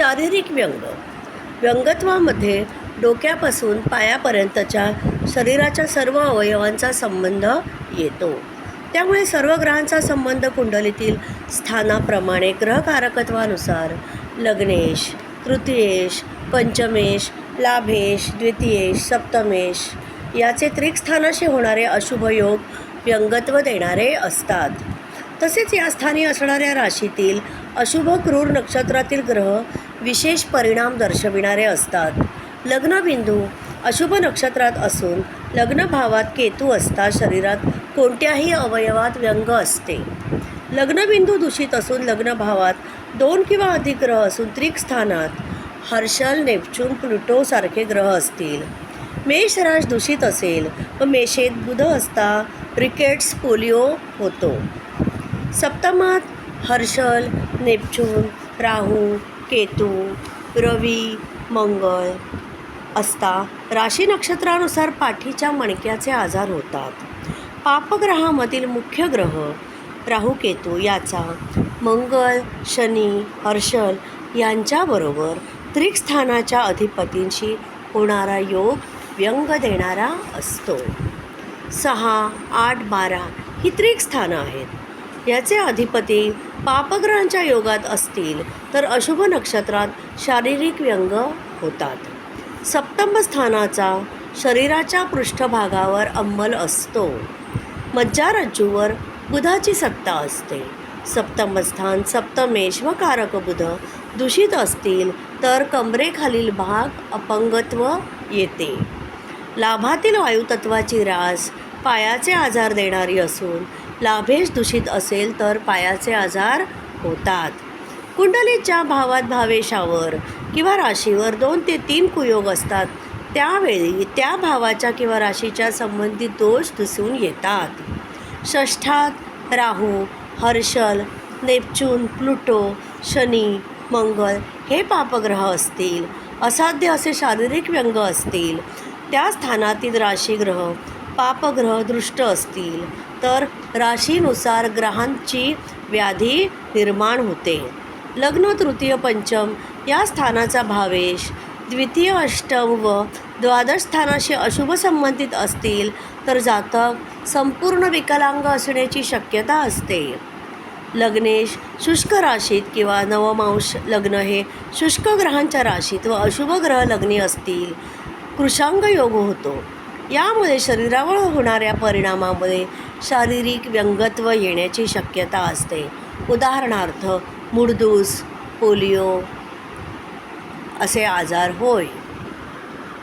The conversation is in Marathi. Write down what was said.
शारीरिक व्यंग. व्यंगत्वामध्ये डोक्यापासून पायापर्यंतच्या शरीराच्या सर्व अवयवांचा संबंध येतो. त्यामुळे सर्व ग्रहांचा संबंध कुंडलीतील स्थानाप्रमाणे ग्रहकारकत्वानुसार लग्नेश तृतीयेश पंचमेश लाभेश द्वितीयेश सप्तमेश याचे त्रिकस्थानाशी होणारे अशुभ योग व्यंगत्व देणारे असतात. तसेच या स्थानी असणाऱ्या राशीतील अशुभ क्रूर नक्षत्रातील ग्रह विशेष परिणाम दर्शविणारे असतात. लग्नबिंदू अशुभ नक्षत्रात असून लग्नभावात केतू असता शरीरात कोणत्याही अवयवात व्यंग असते. लग्नबिंदू दूषित असून लग्नभावात दोन किंवा अधिक ग्रह असून त्रिक स्थानात हर्षल नेपच्यून प्लुटो सारखे ग्रह असतील. मेषराज दूषित असेल व मेषेत बुध असता रिकेट्स पोलिओ होतो. सप्तमात हर्षल नेपच्यून राहू केतू रवी मंगळ असता राशी नक्षत्रानुसार पाठीच्या मणक्याचे आजार होतात. पापग्रहामधील मुख्य ग्रह राहू केतू याचा मंगळ शनी हर्षल यांच्याबरोबर त्रिकस्थानाच्या अधिपतींशी होणारा योग व्यंग देणारा असतो. सहा आठ बारा ही त्रिकस्थानं आहेत. याचे अधिपती पापग्रहांच्या योगात असतील तर अशुभ नक्षत्रात शारीरिक व्यंग होतात. सप्तम स्थानाचा शरीराच्या पृष्ठभागावर अंमल असतो. मज्जारज्जूवर बुधाची सत्ता असते. सप्तम स्थान सप्तमेश व कारक बुध दूषित असतील तर कमरेखालील भाग अपंगत्व येते. लाभातील वायुतत्वाची रास पायाचे आजार देणारी असून लाभेश दूषित असेल तर पायाचे आजार होतात. कुंडलीच्या भावात भावेशावर किंवा राशीवर दोन ते तीन कुयोग असतात. त्यावेळी त्या भावाच्या किंवा राशीच्या संबंधित दोष दिसून येतात. षष्ठात राहू हर्षल नेपच्यून प्लुटो शनी मंगल हे पापग्रह असतील. असाध्य असे शारीरिक व्यंग असतील. त्या स्थानातील राशीग्रह पापग्रह दृष्ट असतील तर राशीनुसार ग्रहांची व्याधी निर्माण होते. लग्न तृतीय पंचम या स्थानाचा भावेश द्वितीय अष्टम व द्वादश स्थानाशी अशुभ संबंधित असतील तर जातक संपूर्ण विकलांग असण्याची शक्यता असते. लग्नेश शुष्क राशीत किंवा नवमांश लग्न हे शुष्क ग्रहांच्या राशीत व अशुभ ग्रह लग्ने असतील कृषांग योग होतो. यामुळे शरीरावर होणाऱ्या परिणामामुळे शारीरिक व्यंगत्व येण्याची शक्यता असते. उदाहरणार्थ मुडदूस पोलिओ असे आजार होय.